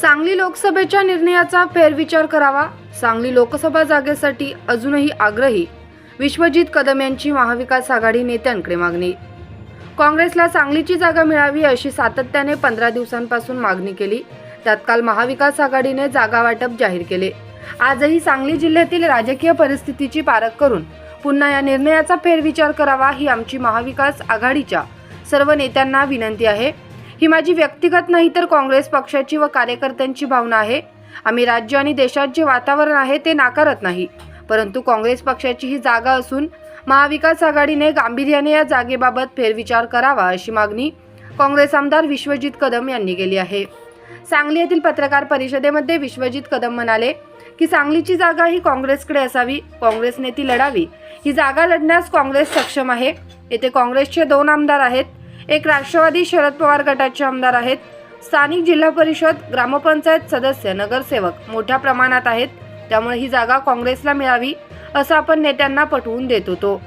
सांगली लोकसभेच्या निर्णयाचा फेरविचार करावा सांगली लोकसभा जागेसाठी अजूनही आग्रही विश्वजित कदम यांची महाविकास आघाडी नेत्यांकडे मागणी. काँग्रेसला सांगलीची जागा मिळावी अशी सातत्याने पंधरा दिवसांपासून मागणी केली त्यात काल महाविकास आघाडीने जागा वाटप जाहीर केले. आजही सांगली जिल्ह्यातील राजकीय परिस्थितीची पारख करून पुन्हा या निर्णयाचा फेरविचार करावा ही आमची महाविकास आघाडीच्या सर्व नेत्यांना विनंती आहे. ही माझी व्यक्तिगत नाही तर काँग्रेस पक्षाची व कार्यकर्त्यांची भावना आहे. आम्ही राज्य आणि देशात जे वातावरण आहे ते नाकारत नाही. परंतु काँग्रेस पक्षाची ही जागा असून महाविकास आघाडीने गांभीर्याने या जागेबाबत फेरविचार करावा अशी मागणी काँग्रेस आमदार विश्वजित कदम यांनी केली आहे. सांगली येथील पत्रकार परिषदेमध्ये विश्वजित कदम म्हणाले की सांगलीची जागा ही काँग्रेसकडे असावी काँग्रेसने ती लढावी. ही जागा लढण्यास काँग्रेस सक्षम आहे. येथे काँग्रेसचे दोन आमदार आहेत. एक राष्ट्रवादी शरद पवार गटाचे आमदार आहेत. स्थानिक जिल्हा परिषद ग्रामपंचायत सदस्य नगरसेवक मोठ्या प्रमाणात आहेत. त्यामुळे ही जागा काँग्रेसला मिळावी असं आपण नेत्यांना पटवून देत होतो.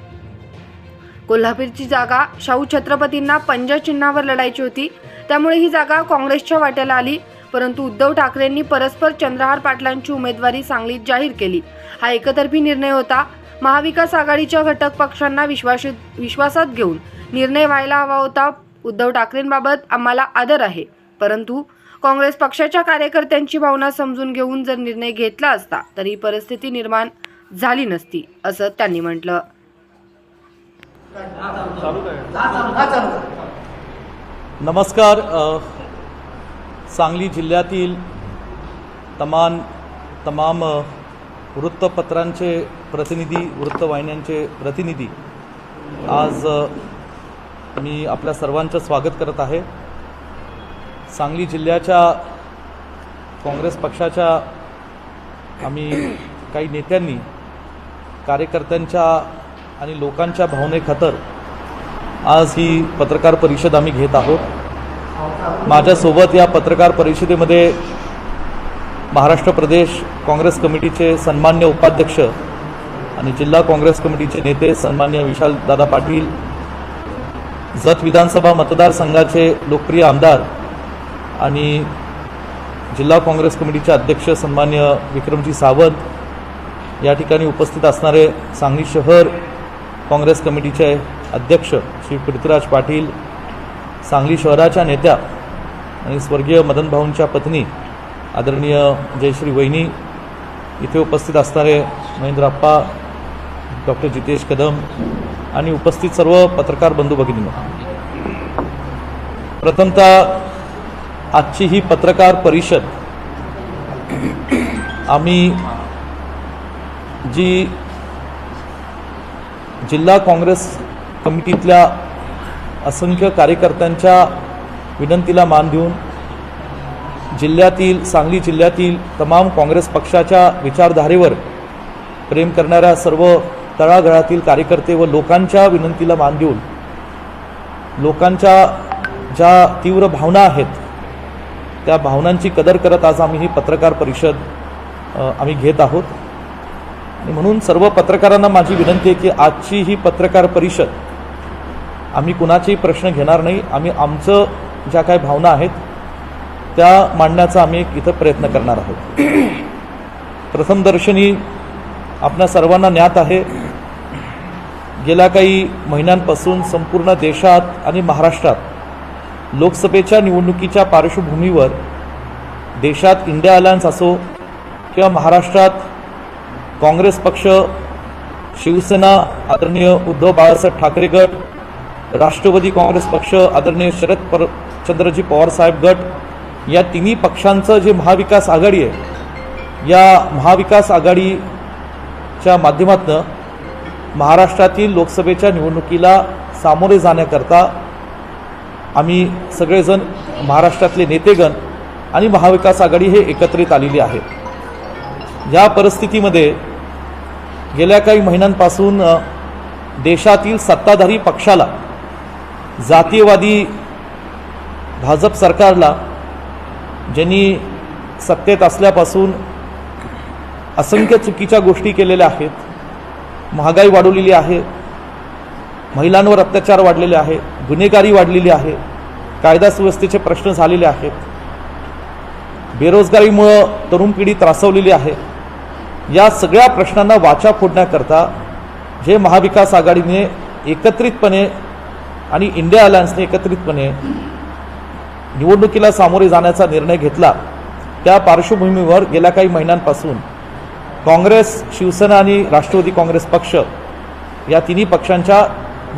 कोल्हापूरची जागा शाहू छत्रपतींना पंजचिन्हावर लढायची होती. त्यामुळे ही जागा काँग्रेसच्या वाट्याला आली. परंतु उद्धव ठाकरेंनी परस्पर चंद्रहार पाटलांची उमेदवारी सांगलीत जाहीर केली. हा एकतर्फी निर्णय होता. महाविकास आघाडीच्या घटक पक्षांना विश्वासित विश्वासात घेऊन निर्णय व्हायला हवा होता. उद्धव ठाकरेंबाबत आम्हाला आदर आहे. परंतु काँग्रेस पक्षाच्या कार्यकर्त्यांची भावना समजून घेऊन जर निर्णय घेतला असता तर ही परिस्थिती निर्माण झाली नसती असं त्यांनी म्हटलं. नमस्कार सांगली जिल्ह्यातील तमान तमाम वृत्तपत्रांचे प्रतिनिधी वृत्तवाहिन्यांचे प्रतिनिधी आज मी आपल्या सर्वांचं स्वागत करत आहे. सांगली जिल्ह्याच्या काँग्रेस पक्षाच्या आम्ही काही नेत्यांनी कार्यकर्त्यांच्या आणि लोकांच्या भावनेखातर आज ही पत्रकार परिषद आम्ही घेत आहोत. माझ्यासोबत या पत्रकार परिषदेमध्ये महाराष्ट्र प्रदेश काँग्रेस कमिटीचे सन्मान्य उपाध्यक्ष आणि जिल्हा काँग्रेस कमिटीचे नेते सन्मान्य विशाल दादा पाटील जत विधानसभा मतदारसंघाचे लोकप्रिय आमदार आणि जिल्हा काँग्रेस कमिटीचे अध्यक्ष सन्मान्य विक्रमजी सावंत या ठिकाणी उपस्थित असणारे सांगली शहर काँग्रेस कमिटीचे अध्यक्ष श्री पृथ्वीराज पाटील सांगली शहराच्या नेत्या आणि स्वर्गीय मदन भाऊंच्या पत्नी आदरणीय जयश्री वहिनी इथे उपस्थित असणारे महेंद्रप्पा डॉक्टर जितेश कदम आणि उपस्थित सर्व पत्रकार बंधू भगिनी प्रथमतः आजची ही पत्रकार परिषद आम्ही जी जिल्हा काँग्रेस कमिटीतल्या असंख्य कार्यकर्त्यांच्या विनंतीला मान देऊन जिल्ह्यातील सांगली जिल्ह्यातील तमाम काँग्रेस पक्षाच्या विचारधारेवर प्रेम करणाऱ्या सर्व तळागळातील कार्यकर्ते व लोकांच्या विनंतीला मान देऊन लोकांच्या ज्या तीव्र भावना आहेत त्या भावनांची कदर करत आज आम्ही ही पत्रकार परिषद आम्ही घेत आहोत. आणि म्हणून सर्व पत्रकारांना माझी विनंती आहे की आजची ही पत्रकार परिषद आम्ही कुणाचेही प्रश्न घेणार नाही. आम्ही आमचं ज्या काही भावना आहेत त्या मांडण्याचा आम्ही एक इथं प्रयत्न करणार आहोत. प्रथमदर्शनी आपल्या सर्वांना ज्ञात आहे गेल्या काही महिन्यांपासून संपूर्ण देशात आणि महाराष्ट्रात लोकसभेच्या निवडणुकीच्या पार्श्वभूमीवर देशात इंडिया अलायन्स असो किंवा महाराष्ट्रात काँग्रेस पक्ष शिवसेना आदरणीय उद्धव बाळासाहेब ठाकरे गट राष्ट्रवादी काँग्रेस पक्ष आदरणीय शरद पर चंद्रजी पवारसाहेब गट या तिन्ही पक्षांचं जे महाविकास आघाडी आहे या महाविकास आघाडीच्या माध्यमातून महाराष्ट्रातील लोकसभेच्या निवडणुकीला सामोरे जाण्याकरता आम्ही सगळेजण महाराष्ट्रातले नेतेगण आणि महाविकास आघाडी हे एकत्रित आलेली आहे. या परिस्थितीमध्ये गेल्या काही महिन्यांपासून देशातील सत्ताधारी पक्षाला जातीयवादी भाजप सरकारला ज्यांनी सत्तेत असल्यापासून असंख्य चुकीच्या गोष्टी केलेल्या आहेत महागाई वाढवलेली आहे. महिलांवर अत्याचार वाढलेले आहे. गुन्हेगारी वाढलेली आहे. कायदा सुव्यवस्थेचे प्रश्न झालेले आहेत. बेरोजगारीमुळं तरुण पिढी त्रासवलेली आहे. या सगळ्या प्रश्नांना वाचा फोडण्याकरता जे महाविकास आघाडीने एकत्रितपणे आणि इंडिया अलायन्सने एकत्रितपणे निवडणुकीला सामोरे जाण्याचा निर्णय घेतला त्या पार्श्वभूमीवर गेल्या काही महिन्यांपासून काँग्रेस शिवसेना आणि राष्ट्रवादी काँग्रेस पक्ष या तिन्ही पक्षांच्या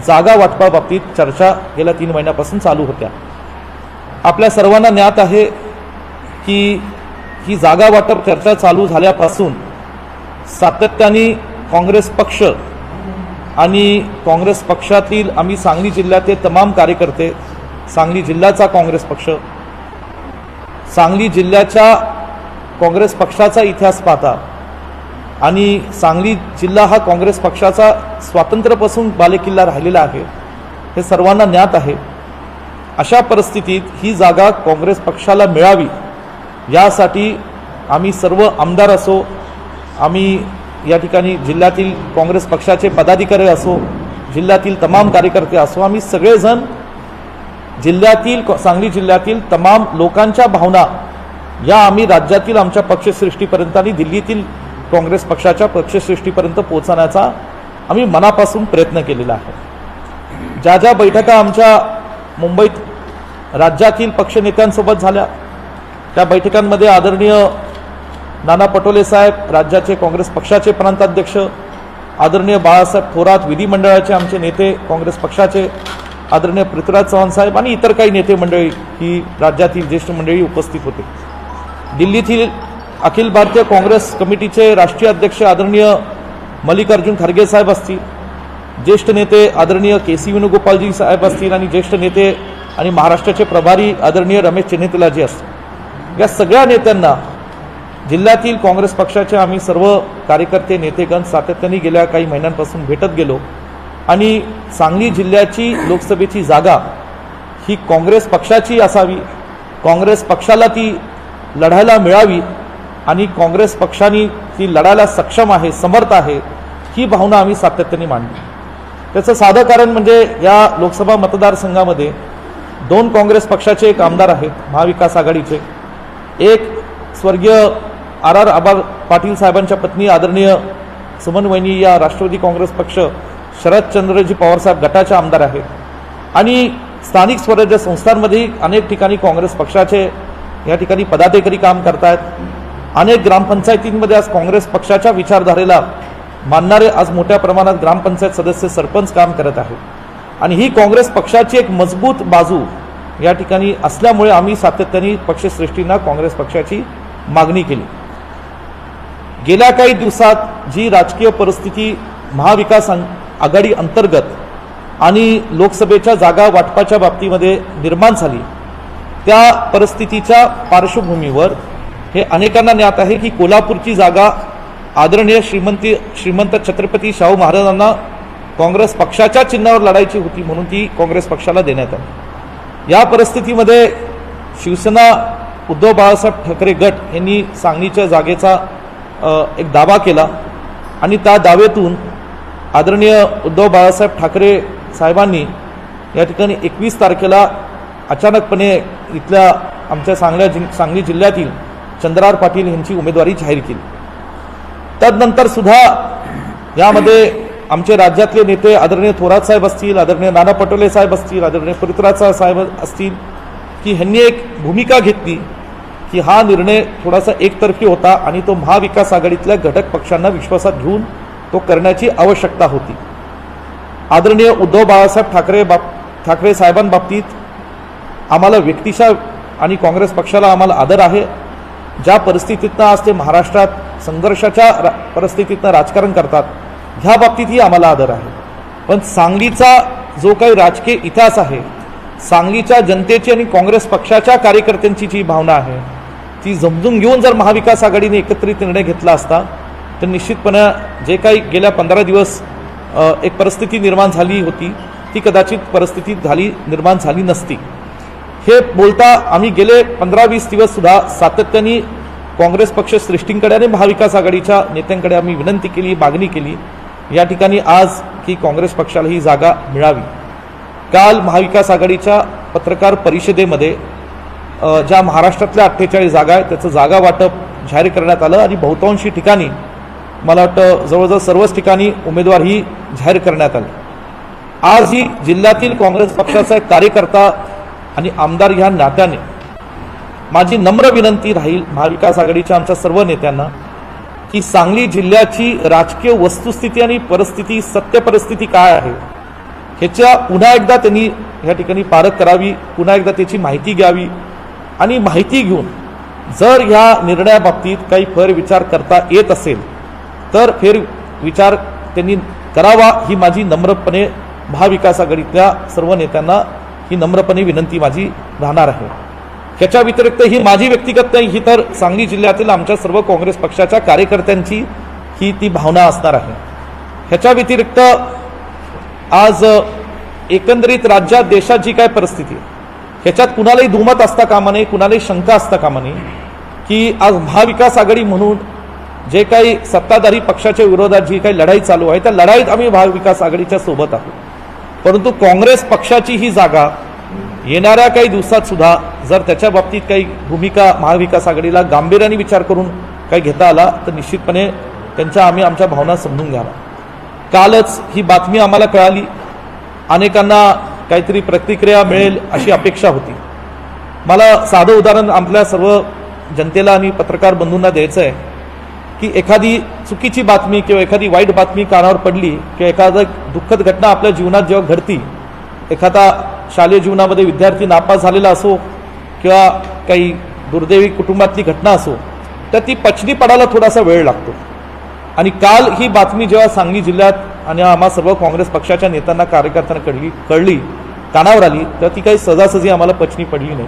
जागा वाटपाबाबतीत चर्चा गेल्या तीन महिन्यापासून चालू होत्या. आपल्या सर्वांना ज्ञात आहे की ही जागा वाटप चर्चा चालू झाल्यापासून सातत्याने काँग्रेस पक्ष आणि काँग्रेस पक्षातील आम्ही सांगली जिल्ह्यातील तमाम कार्यकर्ते सांगली जिल्ह्याचा काँग्रेस पक्ष सांगली जिल्ह्याच्या काँग्रेस पक्षाचा इतिहास पाहता आणि सांगली जिल्हा हा काँग्रेस पक्षाचा स्वातंत्र्यापासून बालेकिल्ला राहिलेला आहे. हे सर्वांना ज्ञात आहे. अशा परिस्थितीत ही जागा काँग्रेस पक्षाला मिळावी यासाठी आम्ही सर्व आमदार असो आम्ही या ठिकाणी जिल्ह्यातील काँग्रेस पक्षाचे पदाधिकारी असो जिल्ह्यातील तमाम कार्यकर्ते असो आम्ही सगळेजण जिल्ह्यातील सांगली जिल्ह्यातील तमाम लोकांच्या भावना या आम्ही राज्यातील आमच्या पक्षश्रेष्ठीपर्यंत आणि दिल्लीतील काँग्रेस पक्षाच्या पक्षश्रेष्ठीपर्यंत पोहोचण्याचा आम्ही मनापासून प्रयत्न केलेला आहे. ज्या ज्या बैठका आमच्या मुंबईत राज्यातील पक्षनेत्यांसोबत झाल्या त्या बैठकांमध्ये आदरणीय नाना पटोले साहेब राज्याचे काँग्रेस पक्षाचे प्रांताध्यक्ष आदरणीय बाळासाहेब थोरात विधिमंडळाचे आमचे नेते काँग्रेस पक्षाचे आदरणीय पृथ्वीराज चव्हाण साहेब आणि इतर काही नेते मंडळी ही राज्यातील ज्येष्ठ मंडळी उपस्थित होते. दिल्लीतील अखिल भारतीय काँग्रेस कमिटीचे राष्ट्रीय अध्यक्ष आदरणीय मल्लिकार्जुन खरगे साहेब असतील ज्येष्ठ नेते आदरणीय के सी वेणुगोपालजी साहेब असतील आणि ज्येष्ठ नेते आणि महाराष्ट्राचे प्रभारी आदरणीय रमेश चेन्नेतलाजी असतील. या सगळ्या नेत्यांना जिल्ह्यातील काँग्रेस पक्षाचे आम्ही सर्व कार्यकर्ते नेतेगण सातत्याने गेल्या काही महिन्यांपासून भेटत गेलो आणि सांगली जिल्ह्याची लोकसभेची जागा ही काँग्रेस पक्षाची असावी काँग्रेस पक्षाला ती लढायला मिळावी आणि काँग्रेस पक्षाने ती लढायला सक्षम आहे समर्थ आहे ही भावना आम्ही सातत्याने मांडली. त्याचं साधं कारण म्हणजे या लोकसभा मतदारसंघामध्ये दोन काँग्रेस पक्षाचे एक आमदार आहेत महाविकास आघाडीचे. एक स्वर्गीय आर आर आबा पाटील साहेबांच्या पत्नी आदरणीय सुमन वैनी या राष्ट्रवादी काँग्रेस पक्ष शरदचंद्रजी पवारसाहेब गटाचे आमदार आहेत. आणि स्थानिक स्वराज्य संस्थांमध्येही अनेक ठिकाणी काँग्रेस पक्षाचे या ठिकाणी पदाधिकारी काम करतायत. अनेक ग्रामपंचायतींमध्ये आज काँग्रेस पक्षाच्या विचारधारेला मानणारे आज मोठ्या प्रमाणात ग्रामपंचायत सदस्य सरपंच काम करत आहेत. आणि ही काँग्रेस पक्षाची एक मजबूत बाजू या ठिकाणी असल्यामुळे आम्ही सातत्याने पक्षश्रेष्ठींना काँग्रेस पक्षाची मागणी केली. गेल्या काही दिवसात जी राजकीय परिस्थिती महाविकास आघाडी अंतर्गत आणि लोकसभेच्या जागा वाटपाच्या बाबतीमध्ये निर्माण झाली त्या परिस्थितीच्या पार्श्वभूमीवर हे अनेकांना ज्ञात आहे की कोल्हापूरची जागा आदरणीय श्रीमंती श्रीमंत छत्रपती शाहू महाराजांना काँग्रेस पक्षाच्या चिन्हावर लढायची होती म्हणून ती काँग्रेस पक्षाला देण्यात आली. या परिस्थितीमध्ये शिवसेना उद्धव बाळासाहेब ठाकरे गट यांनी सांगलीच्या जागेचा एक दावा केला आणि त्या दाव्यातून आदरणीय उद्धव बाळासाहेब ठाकरे साहेबांनी या ठिकाणी एकवीस तारखेला अचानकपणे इथल्या आमच्या सांगल्या जि सांगली जिल्ह्यातील चंद्रार पाटील यांची उमेदवारी जाहीर केली. तदनंतर सुद्धा यामध्ये आमचे राज्यातले नेते आदरणीय थोरात साहेब असतील आदरणीय नाना पटोले साहेब असतील आदरणीय पृथ्वीराज साहेब असतील की ह्यांनी एक भूमिका घेतली की हा निर्णय थोडासा एकतर्फी होता आणि तो महाविकास आघाडीतल्या घटक पक्षांना विश्वासात घेऊन तो करण्याची आवश्यकता होती. आदरणीय उद्धव बाळासाहेब ठाकरे बाब ठाकरे साहेबांबाबतीत आम्हाला व्यक्तिशा आणि काँग्रेस पक्षाला आम्हाला आदर आहे. ज्या परिस्थितीतनं आज ते महाराष्ट्रात संघर्षाच्या रा परिस्थितीतनं राजकारण करतात ह्या बाबतीतही आम्हाला आदर आहे. पण सांगलीचा जो काही राजकीय इतिहास आहे सांगलीच्या जनतेची आणि काँग्रेस पक्षाच्या कार्यकर्त्यांची जी भावना आहे ती समजून घेऊन जर महाविकास आघाडीने एकत्रित निर्णय घेतला असता तर निश्चितपणे जे काही गेल्या पंधरा दिवस एक परिस्थिती निर्माण झाली होती ती कदाचित परिस्थिती झाली निर्माण झाली नसती. हे बोलता आम्ही गेले पंधरा वीस दिवस सुद्धा सातत्याने काँग्रेस पक्ष श्रेष्ठींकडे आणि महाविकास आघाडीच्या नेत्यांकडे आम्ही विनंती केली मागणी केली. या ठिकाणी आज की काँग्रेस पक्षाला ही जागा मिळावी. काल महाविकास आघाडीच्या पत्रकार परिषदेमध्ये ज्या महाराष्ट्रातल्या अठ्ठेचाळीस जागा आहेत त्याचं जागा वाटप जाहीर करण्यात आलं आणि बहुतांशी ठिकाणी मला वाटतं जवळजवळ सर्वच ठिकाणी उमेदवारही जाहीर करण्यात आले. आज ही जिल्ह्यातील काँग्रेस पक्षाचा एक कार्यकर्ता आणि आमदार ह्या नात्याने माझी नम्र विनंती राहील महाविकास आघाडीच्या आमच्या सर्व नेत्यांना की सांगली जिल्ह्याची राजकीय वस्तुस्थिती आणि परिस्थिती सत्य परिस्थिती काय आहे ह्याच्या पुन्हा एकदा त्यांनी ह्या ठिकाणी पारख करावी पुन्हा एकदा त्याची माहिती घ्यावी आणि माहिती घेऊन जर ह्या निर्णयाबाबतीत काही फेरविचार करता येत असेल तर फेर विचार त्यांनी करावा ही माझी नम्रपणे महाविकास आघाडीतल्या सर्व नेत्यांना ही नम्रपणे विनंती माझी राहणार आहे. ह्याच्या व्यतिरिक्त ही माझी व्यक्तिगत नाही ही तर सांगली जिल्ह्यातील आमच्या सर्व काँग्रेस पक्षाच्या कार्यकर्त्यांची ही ती भावना असणार आहे. ह्याच्या व्यतिरिक्त आज एकंदरीत राज्यात देशात जी काय परिस्थिती आहे ह्याच्यात कुणालाही दुमत असता कामा नये कुणालाही शंका असता कामा नये की आज महाविकास आघाडी म्हणून जे काही सत्ताधारी पक्षाच्या विरोधात जी काही लढाई चालू आहे त्या लढाईत आम्ही महाविकास आघाडीच्या सोबत आहोत. परंतु काँग्रेस पक्षाची ही जागा येणाऱ्या काही दिवसात सुद्धा जर त्याच्या बाबतीत काही भूमिका महाविकास आघाडीला गांभीर्याने विचार करून काही घेता आला तर निश्चितपणे त्यांच्या आम्ही आमच्या भावना समजून घ्यावा कालच ही बातमी आम्हाला कळाली. अनेकांना काहीतरी प्रतिक्रिया मिळेल अशी अपेक्षा होती. मला साधं उदाहरण आपल्या सर्व जनतेला आणि पत्रकार बंधूंना द्यायचं आहे. की एखादी चुकीची बातमी किंवा एखादी वाईट बातमी कानावर पडली किंवा एखादं दुःखद घटना आपल्या जीवनात जेव्हा घडती एखादा शालेय जीवनामध्ये विद्यार्थी नापास झालेला असो किंवा काही दुर्दैवी कुटुंबातली घटना असो तर ती पचनी पडायला थोडासा वेळ लागतो. आणि काल ही बातमी जेव्हा सांगली जिल्ह्यात आणि आम्हा सर्व काँग्रेस पक्षाच्या नेत्यांना कार्यकर्त्यांना कळली कळली कानावर आली तर ती काही सजासजी आम्हाला पचनी पडली नाही.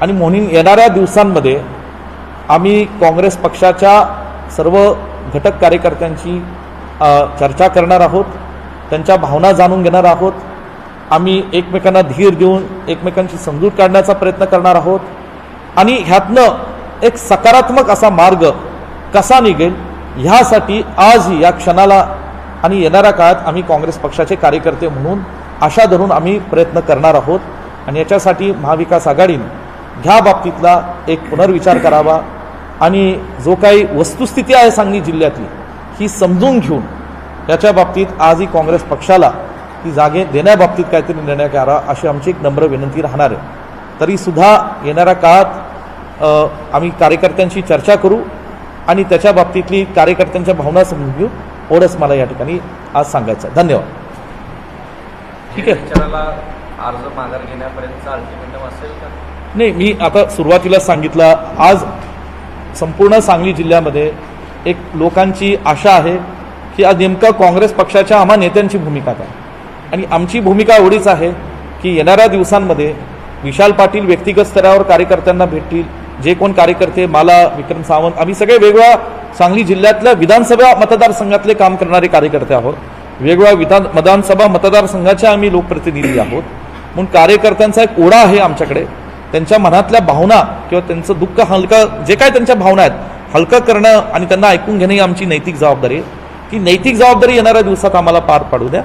आणि म्हणून येणाऱ्या दिवसांमध्ये आम्ही काँग्रेस पक्षाच्या सर्व घटक कार्यकर्त्यांची चर्चा करणार आहोत त्यांच्या भावना जाणून घेणार आहोत. आम्ही एकमेकांना धीर देऊन एकमेकांची समजूत काढण्याचा प्रयत्न करणार आहोत. आणि ह्यातनं एक सकारात्मक असा मार्ग कसा निघेल ह्यासाठी आजही या क्षणाला आणि येणाऱ्या काळात आम्ही काँग्रेस पक्षाचे कार्यकर्ते म्हणून आशा धरून आम्ही प्रयत्न करणार आहोत. आणि याच्यासाठी महाविकास आघाडीनं ह्या बाबतीतला एक पुनर्विचार करावा. आणि जो काही वस्तुस्थिती आहे सांगली जिल्ह्यातली ही समजून घेऊन याच्या बाबतीत आजही काँग्रेस पक्षाला ती जागे देण्याबाबतीत काहीतरी निर्णय करा अशी आमची एक नम्र विनंती राहणार आहे. तरीसुद्धा येणाऱ्या काळात अ, आम्ही कार्यकर्त्यांशी चर्चा करू आणि त्याच्या बाबतीतली कार्यकर्त्यांच्या भावना समजून घेऊ. एवढंच मला या ठिकाणी आज सांगायचं आहे. धन्यवाद. ठीक आहे. अर्ज माघार घेण्यापर्यंतचा अल्टिमेटम असेल का? नाही मी आता सुरुवातीला सांगितलं आज संपूर्ण सांगली जिल्ह्यामध्ये एक लोकांची आशा आहे की आज नेमकं काँग्रेस पक्षाच्या आम्हा नेत्यांची भूमिका काय. आणि आमची भूमिका एवढीच आहे की येणाऱ्या दिवसांमध्ये विशाल पाटील व्यक्तिगत स्तरावर कार्यकर्त्यांना भेटतील जे कोण कार्यकर्ते मला विक्रम सावंत आम्ही सगळे वेगवेगळ्या सांगली जिल्ह्यातल्या विधानसभा मतदारसंघातले काम करणारे कार्यकर्ते आहोत. वेगवेगळ्या विधान विधानसभा मतदारसंघाचे आम्ही लोकप्रतिनिधी आहोत. म्हणून कार्यकर्त्यांचा एक ओढा आहे आमच्याकडे. त्यांच्या मनातल्या भावना किंवा त्यांचं दुःख हलकं जे काय त्यांच्या भावना आहेत हलकं करणं आणि त्यांना ऐकून घेणं ही आमची नैतिक जबाबदारी आहे. ती नैतिक जबाबदारी येणाऱ्या दिवसात आम्हाला पार पाडू द्या.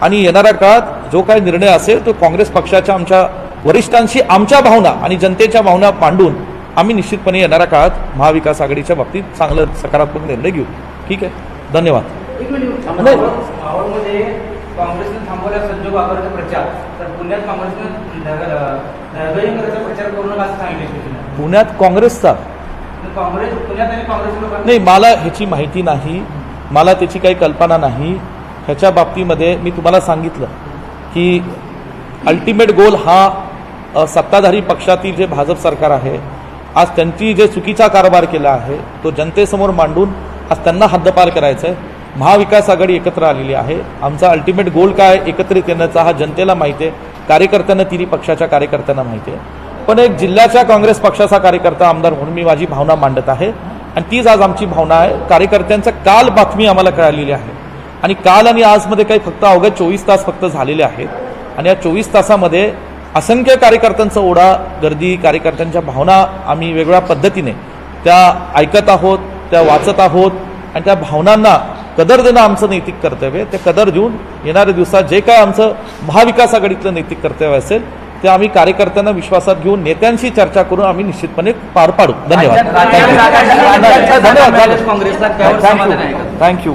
आणि येणाऱ्या काळात जो काही निर्णय असेल तो काँग्रेस पक्षाच्या आमच्या वरिष्ठांशी आमच्या भावना आणि जनतेच्या भावना मांडून आम्ही निश्चितपणे येणाऱ्या काळात महाविकास आघाडीच्या बाबतीत चांगलं सकारात्मक निर्णय घेऊ. ठीक आहे? धन्यवाद. काँग्रेसने थांबवला संजोग वाघाचा प्रचार. तर पुण्यात काँग्रेसने ढगळीकरांचा प्रचार करू नका असं सांगितलं. पुण्यात काँग्रेसचा? काँग्रेस पुण्यात आणि काँग्रेस नाही मला ह्याची माहिती नाही. मला त्याची काही कल्पना नाही. ह्याच्या बाबतीमध्ये मी तुम्हाला सांगितलं की अल्टिमेट गोल हा सत्ताधारी पक्षातील जे भाजप सरकार आहे आज त्यांची जे चुकीचा कारभार केला आहे तो जनतेसमोर मांडून आज त्यांना हद्दपार करायचं आहे महाविकास आघाडी एकत्र आलेली आहे. आमचा अल्टिमेट गोल काय? एकत्रित येण्याचा हा जनतेला माहिती आहे. कार्यकर्त्यांना तिन्ही पक्षाच्या कार्यकर्त्यांना माहिती आहे. पण एक जिल्ह्याच्या काँग्रेस पक्षाचा कार्यकर्ता आमदार म्हणून मी माझी भावना मांडत आहे. आणि तीच आज आमची भावना आहे. कार्यकर्त्यांचं काल बातमी आम्हाला कळालेली आहे. आणि काल आणि आजमध्ये काही फक्त अवघ्या चोवीस तास फक्त झालेले आहेत. आणि या चोवीस तासामध्ये असंख्य कार्यकर्त्यांचा ओढा गर्दी कार्यकर्त्यांच्या भावना आम्ही वेगवेगळ्या पद्धतीने त्या ऐकत आहोत त्या वाचत आहोत. आणि त्या भावनांना कदर देणं आमचं नैतिक कर्तव्य आहे. ते कदर देऊन येणाऱ्या दिवसात जे काय आमचं महाविकास आघाडीतलं नैतिक कर्तव्य असेल ते आम्ही कार्यकर्त्यांना विश्वासात घेऊन नेत्यांशी चर्चा करून आम्ही निश्चितपणे पार पाडू. धन्यवाद? Thank you thank you